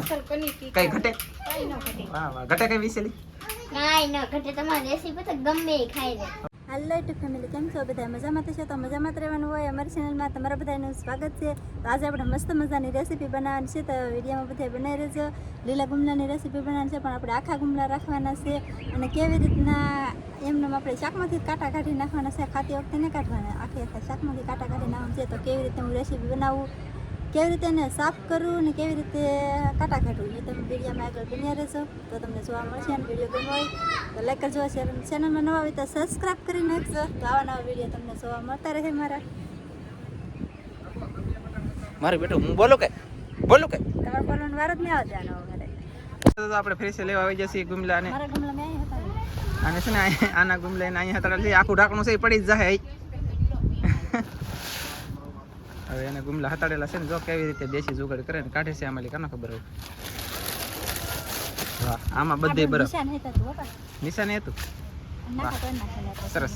અસલ કની કી કઈ ઘટે? કઈ ન ઘટે. વાહ વાહ. ઘટે કઈ વિસેલી કાંઈ ન ઘટે. તમારી રેસીપી તો ગમે એ ખાઈ લે. હાલો ટુ ફેમિલી કેમ છો બધા? મજામાં તો તો મજામાં જ રહેવાનું હોય અમારી ચેનલમાં તમારા બધાનું સ્વાગત છે. તો આજે આપણે મસ્ત મજાની રેસીપી બનાવવાની છે. તો વિડીયોમાં બધા બનાવી રહેજો. લીલા ગુમલાની રેસીપી બનાવવાની છે પણ આપણે આખા ગુમલા રાખવાના છે. અને કેવી રીતના એમને આપણે શાકમાંથી કાંટા કાઢી નાખવાના છે ખાતી વખતે નહીં કાઢવાના. આખી આખા શાકમાંથી કાંટા કાઢી નાખવાનું છે. તો કેવી રીતે હું રેસીપી બનાવું? કેવી રીતે એને સાફ કરવું અને કેવી રીતે કાંટા કાઢવું? એ તમે વિડીયોમાં આગળ બન્યા રહેશો. તો તમને જોવા મળશે અને વીડિયો ગમ્યો હોય તો લાઈક કરજો શેર ચેનલમાં નવા હોય તો સબસ્ક્રાઈબ કરી નાખજો. તો આવા નવા વીડિયો તમને જોવા મળતા રહે મારા. મારે બેટું હું બોલું કે? બોલું કે? તમારે બોલવાનો વાર જ નહીં આવતો આનો તો આપણે ફ્રેશ લેવા આવી જશે ગુમલા ને મારા હતા. અને છે ને આના ગુમલા ને અહીંયા હતા આખું ઢાંકણું છે એ પડી જ જાય હવે એને ગુમલા હતાડેલા છે ને જો કેવી રીતે દેશી જુગાડ કરે ને કાઢે છે આમાં કાનો ખબર હોય? વાહ આમાં બધે બરફ નિશાન હતા સરસ.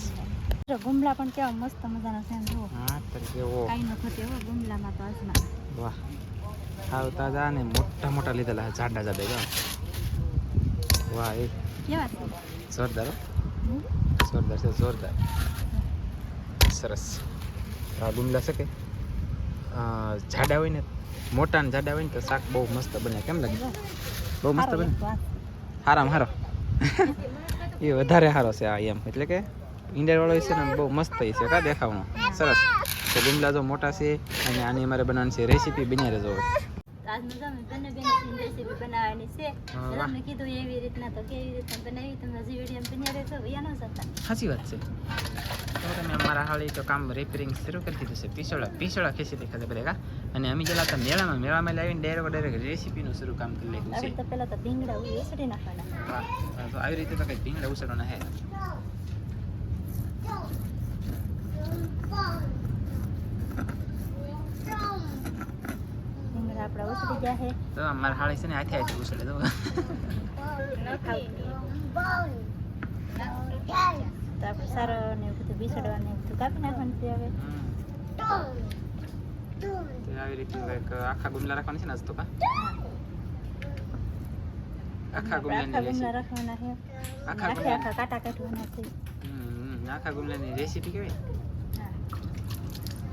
ગુમલા પણ કેવા મસ્ત મજાના છે જુઓ. હા તર કેવો કાઈ ન ઘટે હો ગુમલામાં તો આજના વાહ. હાવ તાજા ને મોટા મોટા લીધેલા જાડા જાડા જો. વાહ એ. કેવા છે? જોરદાર જોરદાર છે જોરદાર. સરસ. આ ગુમલા છે કે? જાડા હોય ને મોટા ને જાડા હોય ને તો શાક બહુ મસ્ત બને. કેમ લાગે? બહુ મસ્ત બને. હારામ હારો. એ વધારે સારો છે આ એમ. એટલે કે ઈંડા વાળો છે ને બહુ મસ્ત છે. કા દેખાવાનો સરસ. તો ગુમલા જો મોટા છે અને આની અમારે બનાવવાની છે રેસીપી બની રહેજો. આજનું જો બંને બેન રેસીપી બનાવવાની છે. તમને કીધું એવી રીતના તો કેવી રીતના બનાવી તમે હજી વીડિયો બન્યા રહેશો યા ન જતા. સાચી વાત છે. તો તમે અમારા હાળી તો કામ રિપેરિંગ શરૂ કરી દીધું છે. પીસોડા પીસોડા ખેંચી દેખાતા બધા અને અમે જેલા હતા મેળામાં મેળામાં લાવીને ડાયરેક્ટ ડાયરેક્ટ રેસીપીનું શરૂ કામ કરી લીધું છે. તો પહેલા તો ભીંગડા ઉસડી નાખવાના. વાહ તો આવી રીતે તો કઈ ભીંગડા ઉસડવાના હે? ભીંગડા આપણા ગયા છે. તો અમારા હાળી છે ને હાથે હાથે ઉછળે તો. તો આપણે સારો ને બધું બીસડવાનું ને બધું કાપી નાખવાનું છે હવે. તો આવી રીતનું કંઈક આખા ગુમલા રાખવાની છે ને આજ તો કા? આખા ગુમલાની રેસીપી રાખવાના છે. આખા આખે કાટા કાઢવાના છે. આખા ગુમલાની રેસીપી કેવી.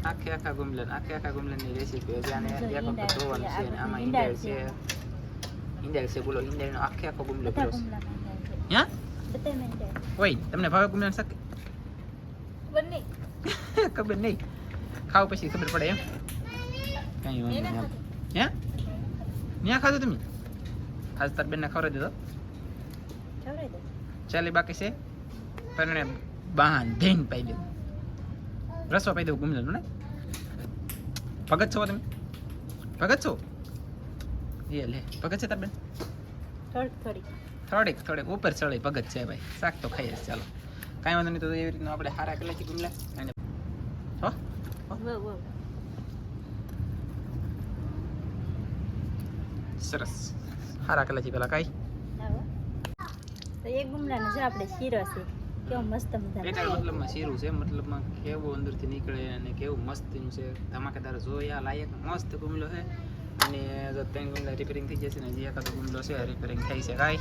આખે આખા ગુમલા આખે આખા ગુમલાની રેસીપી હજી આને એક વખત ધોવાનું છે અને આમાં ઈંડા ઈંડા છે ઈંડા છે બોલો ઈંડાનો આખે આખો ગુમલો પીરો છે હા ઓય તમને ભાવે ગુમલા શાક બંને ખબર નહીં ખાવ પછી ખબર પડે એમ કઈ વાંધો નહીં. હે ત્યાં ખાધું તમે ખાસ તાર બેનને ખવડાવી દીધો ચાલે બાકી છે પરણે બાંધીને પાઈ દે રસો પાઈ દઉં ગુમલાનો ને ભગત છો તમે ભગત છો એ લે ભગત છે તાર બેન થોડીક થોડીક ઉપર ચડે ભગત છે ભાઈ શાક તો ખાઈએ જ ચાલો કાંઈ વાંધો નહીં તો એવી રીતના આપણે હારા કરેલા છે ગુમલા અને હો સરસ હારા કરેલા છે પેલા કાંઈ એક ગુમલાનો છે આપણે શીરો છે કેવો મસ્ત એટલે મતલબમાં શીરું છે? મતલબમાં કેવું અંદરથી નીકળે અને કેવું મસ્તીનું છે? ધમાકેદાર જોયા લાયક મસ્ત ગુમલો છે. અને જો ત્રણ ગુમલા રિપેરિંગ થઈ જશે ને જે એકાદો ગુમલો છે રિપેરિંગ થઈ છે. કાંઈ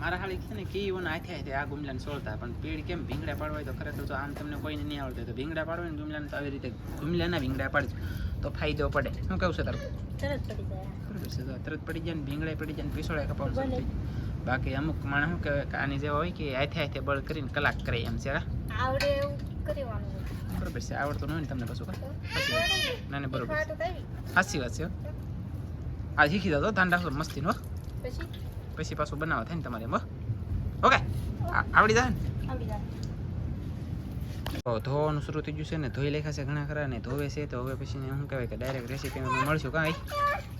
મારા ખાલી છે ને કી ઓને હાથે હાથે આ ગુમલાને સોળતા પણ પીડ કેમ ભીંગડા પાડવા હોય તો ખરેખર તો આમ તમને કોઈને નહીં આવડતું તો ભીંગડા પાડવા ને ગુમલાને તો આવી રીતે ગુમલાના ભીંગડા પાડજો. તો ફાયદો પડે. શું કહું છે તારું? તરત પડી જાય. તરત પડી જાય ને ભીંગડા પડી જાય ને પીસોડા જાય. બાકી અમુક માણસ શું કહેવાય કે આની જેવા હોય કે હાથે હાથે બળ કરીને કલાક કરે એમ છે આવડે એવું કરવાનું બરોબર છે આવડતું ન હોય ને તમને કશું કા સાચી ના ના બરોબર સાચી વાત છે આ શીખી ધ્યાન રાખો મસ્તી હો. પછી? પછી બનાવવા થાય ને તમારે એમ ઓકે આવડી જાય ને? આવડી જાય. તો ધોવાનું શરૂ થઈ ગયું છે ને ધોઈ લેખા છે ઘણા ખરા ને ધોવે છે તો હવે પછી ને શું કહેવાય કે ડાયરેક્ટ રેસીપી મળશું કાંઈ?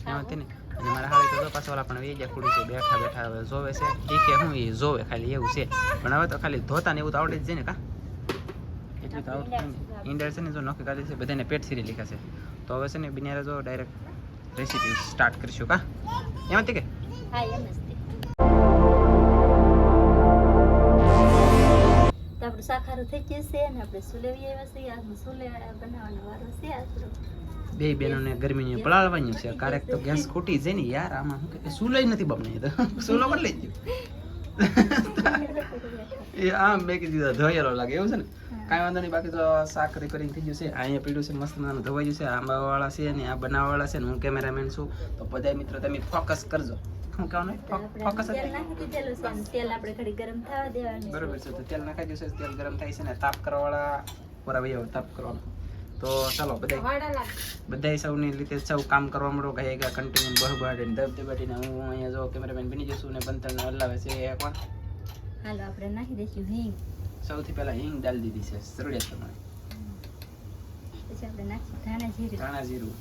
એમાં ને અને મારા હાળી તો જો પણ વેજા ખુડી છે બેઠા બેઠા હવે જોવે છે. શીખે હું એ જોવે ખાલી એવું છે. પણ હવે તો ખાલી ધોતા ને એવું તો આવડે જ છે ને કા? એટલું તો આવડતું હોય છે ને જો નોખી કાઢી છે બધાને પેટ સીરી લીખા છે. તો હવે છે ને બિનારે જો ડાયરેક્ટ રેસીપી સ્ટાર્ટ કરીશું કા? એમાંથી કે? હા એમ જ આપણું શાક થઈ ગયું છે અને આપણે સુલેવી આવ્યા છીએ. આજનું સુલે બનાવવાનો વારો છે આપણો બે બહેનોને ગરમીની પલાળવાની છે. ક્યારેક તો ગેસ ખૂટી જાય ને યાર આમાં શું કે સુલાઈ નથી બમને તો? સુલો બદલાઈ ગયો? એ આમ બે કીધું ધોયેલો લાગે એવું છે ને? કાંઈ વાંધો નહીં બાકી તો શાક કરીને થઈ ગયું છે. અહીંયા પીડ્યું છે મસ્ત મજાનું ધોવાઈ ગયું છે આંબાવાળા છે ને આ બનાવવાળા છે ને હું કેમેરામેન છું. તો બધા મિત્રો તમે ફોકસ કરજો. શું કહેવાનું? ફોકસ તેલ આપણે ઘડી ગરમ થવા દેવાનું બરોબર છે તો તેલ નાખાઈ ગયું છે તેલ ગરમ થાય છે ને તાપ કરવાવાળા પૂરા ભાઈઓ તાપ કરવાનો. તો ચાલો બધા બધા બધાય સૌની રીતે સૌ કામ કરવા મળો કહે ગા કન્ટિન્યુ બહુ બાડીને દબ દબાડીને હું અહીંયા જો કેમેરામેન બની જશું ને બંતરને હલાવે છે એ કોણ? હાલો આપણે નાખી દઈશું હિંગ. સૌથી પહેલા હિંગ ડાલી દીધી છે જરૂરિયાત પ્રમાણે. પછી આપણે નાખીશું ધાણા જીરું. ધાણા જીરું.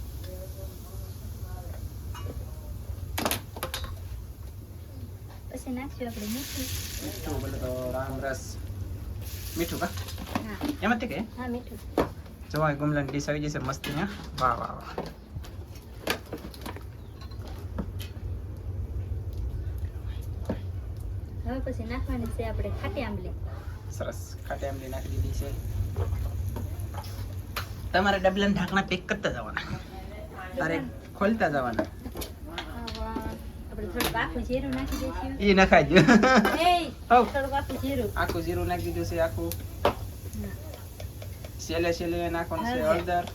પછી નાખશું આપણે મીઠું. મીઠું બોલે તો રામ રસ. મીઠું કા? હા. એમ કે? હા મીઠું. જવાય ગુમલાની ડીશ આવી જશે મસ્તી ને વાહ વાહ વાહ. હવે પછી નાખવાની છે આપણે ખાટી આંબલી. સરસ ખાટી આંબલી નાખી દીધી છે. તમારે ડબલાના ઢાંકણા પેક કરતા જવાના. તારે ખોલતા જવાના. આખું જીરું નાખી એ આખું જીરું. દીધું છે આખું. સેલે સેલે નાખવાનું છે હળદર.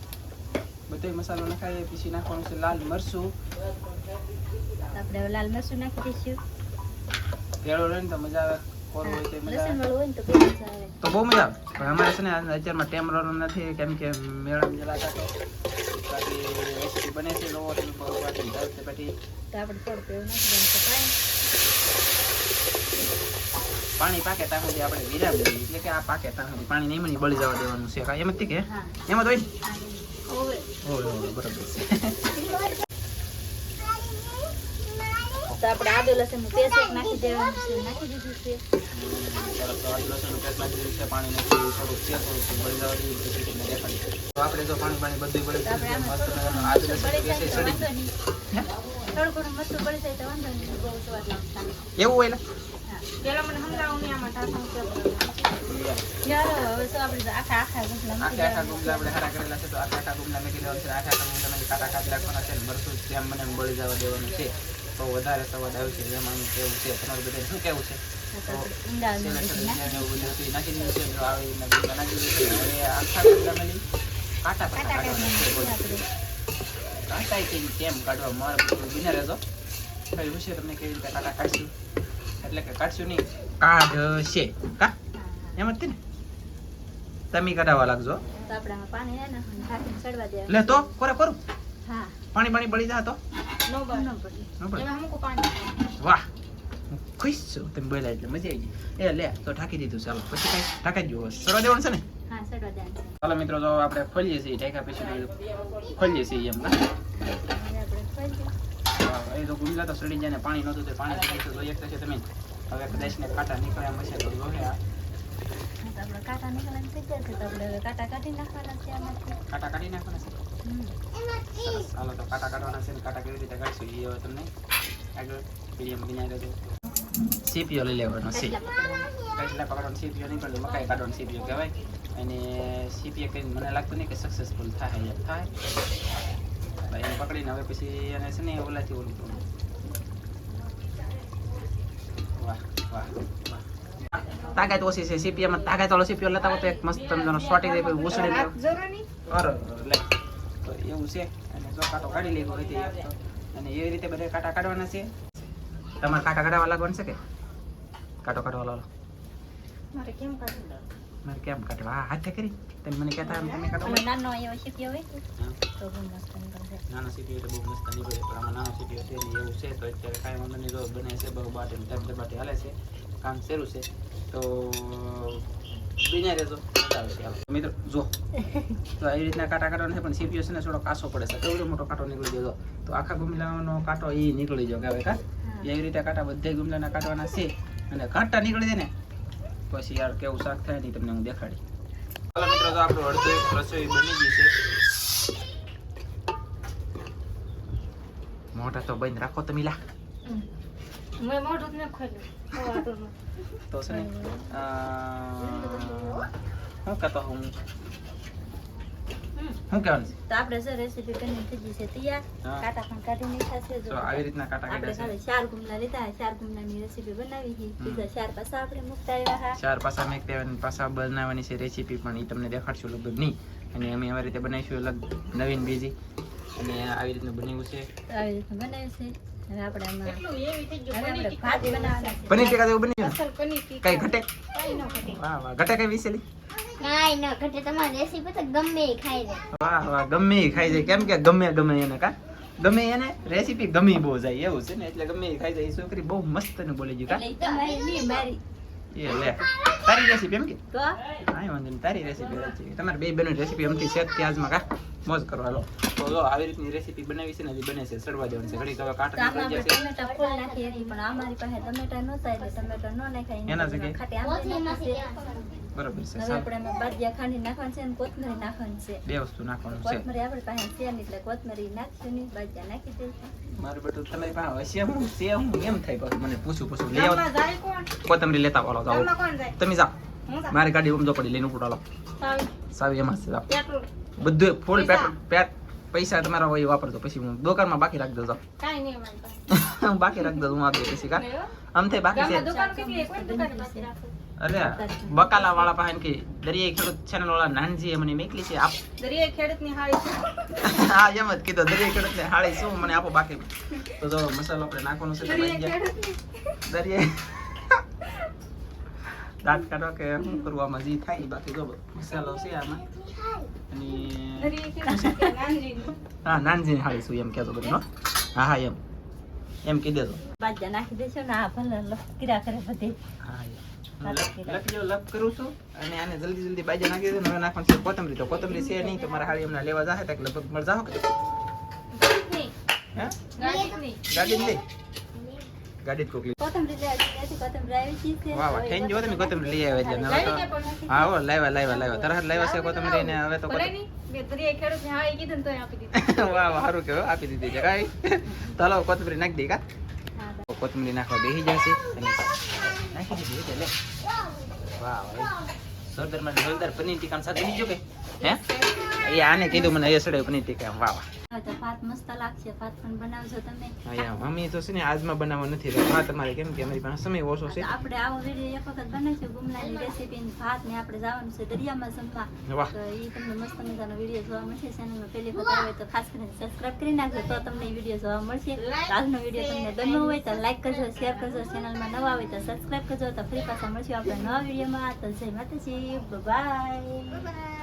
બધો મસાલો નખાય પછી નાખવાનું છે લાલ મરચું. આપણે લાલ મરચું નાખી દઈશું. ભેળો રહે ને તો મજા આવે. તો બહુ મજા આવે. અમારે છે ને અત્યારમાં ટેમ રોલો નથી કેમ કે મેળા મેળા તો બાકી બને છે લોવો પછી. આપણે એવું પાણી પાકે ત્યાં સુધી આપણે વિરામ દઈએ એટલે કે આ પાકે ત્યાં સુધી પાણી નહીં મળી બળી જવા દેવાનું છે. એમ જ કે? એમ જ હોય? ને? બરોબર છે. તો આપણે આદુ લસણનું પેસ્ટ નાખી દેવાનું છે. નાખી દીધું છે. આપણે જો પાણી પાણી બધું બળી થોડું પેસ્ટ જાય તો વાંધો નહીં ઘણું મસ્તું બળી જાય તો વાંધો નહીં બહુ સ્વાદ લાગતા. એવું હોય ને? હા. પેલા મને સમજાવું નહીં આમાં ટાંકણ યાર હવે તો આપણે આખા આખા ગુટલા આખા આખા ગુમલા આપણે હરા કરેલા છે તો આખા આખા ગુમલા છે આખા આખા કાટા કાઢી છે મરચું તેમ મને બળી જવા દેવાનું છે. તો વધારે સ્વાદ આવશે એમ આનું કેવું છે તમારું બધા શું કેવું છે? નાખી દીધું છે આવી નાખી દીધું છે આખા કાંટા પાટા કાટા કાઢવાના છે કાઢી બોલો. આપણે કાંટા કે કેમ કાઢવા મારે બધું હતો કઈ હશે તમને કેવી રીતે કાંટા કાઢશું એટલે કે કાઢશું નહીં કાઢશે કા એમ જ ને તમે કાઢવા લાગજો લે તો કોરે કરું પાણી પાણી બળી જાય તો વાહ હું ખુશ છું તમે બોલ્યા એટલે મજા આવી ગઈ એ લે તો ઢાંકી દીધું ચાલો પછી કઈ ઢાંકી જ સરવા દેવાનું છે ને ચાલો મિત્રો જો આપણે ખોલીએ છીએ ઢાંકા પછી ખોલીએ છીએ એમ ના સડી જાય પાણી નહોતું તો પાણી તો એક છો તમે હવે કાંટા નીકળ્યા મશે તો કાઢી નાખવાના તો કાંટા કાઢવાના છે કાંટા કેવી રીતે કાઢશું એ સીપીઓ લઈ લેવાનો છે સીપીઓ નહીં. પણ મકાઈ કાઢવાનું સીપીઓ કહેવાય અને સીપીએ કરીને મને લાગતું નહીં કે સક્સેસફુલ થાય થાય એને પકડીને હવે પછી એને છે ને ઓલાથી ઓલું કરવું. વાહ વાહ તાકાત ઓછી છે. સીપીએમાં તાકાત વાળો સીપીઓ લેતા હોય તો એક મસ્ત તમને શોટી દે પછી ઉસળી અરે તો એવું છે. અને જો કાંટો કાઢી લેવો હોય તો અને એવી રીતે બધા કાંટા કાઢવાના છે. તમારે કાંટા કાઢવા લાગવાનું છે કે? કાંટો કાઢવા લાવો મારે કેમ કાઢવું? મારે કેમ કાઢવા આ હાથે કરી તમે મને કહેતા તમે કાઢો નાનો એવો શીખ્યો હોય તો બહુ મસ્ત નીકળશે નાનો સીપીઓ તો બહુ મસ્ત નીકળે પણ આમાં નાનો સીપીઓ છે નહીં એવું છે તો અત્યારે કાંઈ વાંધો નહીં જો બને છે બહુ બાટે હાલે છે કામ શરૂ છે તો બીજા રહેજો. મિત્રો જો તો આવી રીતના કાંટા કાઢવાના છે પણ સીપીઓ છે ને થોડો કાસો પડે છે કેવડો મોટો કાંટો નીકળી ગયો તો આખા ગુમલાનો કાંટો એ નીકળી ગયો કા હા. એવી રીતે કાંટા બધા ગુમલાના કાઢવાના છે અને કાંટા નીકળી જાય ને પછી યાર કેવું શાક થાય નહીં તમને હું દેખાડી. ચાલો મિત્રો તો આપણું અડધું એક રસોઈ બની ગઈ છે. મોઢા તો બંધ રાખો તમે લા. મેં મોઢું જ ન ખોલ્યું. તો છે અ, કહેતો હું. શું કહેવાનું છે? તો આપણે જો રેસીપી બની થઈ ગઈ છે તૈયાર કાટા પણ કાઢી નાખ્યા છે. તો જો આવી રીતના કાટા આપણે છે? આપણે ચાર ગુમલા લીધા ચાર ગુમલાની રેસીપી બનાવી છે. બીજા ચાર પાસા આપણે મુકતા આવ્યા હા. ચાર પાસા મેં કહેવાની પાસા બનાવવાની છે રેસીપી પણ એ તમને દેખાડશું લગભગ નહીં. અને અમે આવી રીતે બનાવીશું અલગ નવીન બીજી અને આવી રીતનું બનાવ્યું છે. આવી રીતનું બનાવ્યું છે. હવે આપણે આમાં એટલું એવી થઈ ગયું. હવે પનીર ટીકા જેવું ટીક્કા. કઈ ઘટે? ઘટે. વાહ વાહ. ઘટે કઈ વિસેલી કાંઈ ન ઘટે તમારી રેસીપી તો ગમે એ ખાઈ લે વાહ વાહ ગમે એ ખાઈ જાય. કેમ કે ગમે ગમે એને કા? ગમે એને રેસીપી ગમી બહુ જાય એવું છે ને? એટલે ગમે એ ખાઈ જાય. છોકરી બહુ મસ્ત ને બોલી ગયું કા? એટલે ઈ તમારી નહીં મારી. એ લે. તારી રેસીપી એમ કે? તો વાંધો નહીં તારી રેસીપી રેસીપી તમારે બે બેનો રેસીપી અમથી શેક કે આજમાં કા? મોજ કરો હાલો. તો જો આવી રીતની રેસીપી બનાવી છે ને હજી બને છે સડવા દેવાનું છે. ઘડી હવે તો કાંટા નીકળી જશે ટમેટા ફૂલ નાખી હતી પણ અમારી પાસે ટમેટા નહોતા એટલે ટમેટા ન નાખાય એના જગ્યાએ? ખાટી આંબલી બરોબર છે હવે આપણે એમાં બાદિયા ખાંડી નાખવાનું છે અને કોથમરી નાખવાની છે. બે વસ્તુ નાખવાનું છે. કોથમરી આપણે પાસે છે એટલે કોથમરી નાખશું ને બાદિયા નાખી દઈશું. મારું બેટું તમારી પાસે હશે હું છે હું એમ થાય પાછું. મને પૂછું પૂછું લઈ આવો કોથમરી લેતા વાળો જાઓ. ગામમાં કોણ જાય? તમે જાઓ. મારી ગાડી ઉમજો પડી લઈને ઉપડો હાલો. સાવ એમાં છે જાઓ. બધું ફૂલ પૈસા? પેટ્રોલ પેટ પૈસા તમારા હોય વાપરજો. પછી હું દુકાનમાં બાકી રાખી દઉં કાંઈ નહીં હું બાકી રાખી દઉં હું આપી પછી કા? થાય બાકી છે. અરે બકાલા વાળા પાસે કે દરિયાઈ ખેડૂત ચેનલ વાળા નાનજી મને મેકલી છે આપ દરિયાઈ ખેડૂતની હાળી હા એમ જ કીધો દરિયાઈ ખેડૂત ને હાળી શું? મને આપો બાકી. તો જો મસાલો આપણે નાખવાનો છે દરિયાઈ. દાંત કાઢો કે શું કરવામાં મજી જે થાય. બાકી જો મસાલો છે આમાં. અને ખેડૂત. હા નાનજી હાળી શું એમ કહેતો બધું. હા હા એમ. એમ કહી દેજો. બાજા નાખી દેશો ને આ ભલે લો કિરા કરે બધે. હા. હું લપ- કરું છું અને આને જલ્દી જલ્દી બાજા નાખી દેજો હવે નાખવાનું છે કોથમરી. તો કોથમરી છે નહીં તો મારા હાળી હમણાં લેવા જાહે તો લગભગ મળ જાહો કે? ગાડી જ ગાડી જ કોકલી કોથમરી લઈ આવી કોથમરી આવી છે વાહ વાહ થેન્ક યુ તમે કોથમરી લઈ આવ્યા એટલે હવે ગાડી તો ક્યાં પણ? હા હો લાવ્યા લાવ્યા લાવ્યા. તરત લાવ્યા છે કોથમરી ને હવે તો વાહ વાહ સારું કેવો આપી દીધી છે. કાંઈ? કોથમરી નાખી દઈ કા? કોથમરી નાખવા બેસી જશે. અને નાખી દીધી એટલે. વાહ જોરદારમાં જોરદાર પનીર ટીકા સાથે બની કે? હે? એ આને કીધું મને એ સડે પનીર ટીકા વાહ. તો ભાત મસ્ત લાગશે. ભાત પણ બનાવજો તમે. મમ્મી તો છે ને આજમાં બનાવવા નથી રહેતું. તમારે કેમ કે અમારી પાસે સમય ઓછો છે. આપણે આવો વીડિયો એક વખત બનાવીશું ગુમલાની રેસીપી ભાત ને આપણે જવાનું છે દરિયામાં જમવા. તો એ તમને મસ્ત મજાનો વીડિયો જોવા મળશે. ચેનલમાં પહેલી વખત આવે તો ખાસ કરીને સબસ્ક્રાઇબ કરી નાખજો તો તમને વીડિયો જોવા મળશે. આજનો વીડિયો તમને ગમ્યો હોય તો લાઈક કરજો શેર કરજો ચેનલમાં નવા હોય તો સબસ્ક્રાઇબ કરજો. તો ફરી પાછા મળશું આપણે નવા વિડીયોમાં. તો જય માતાજી બાય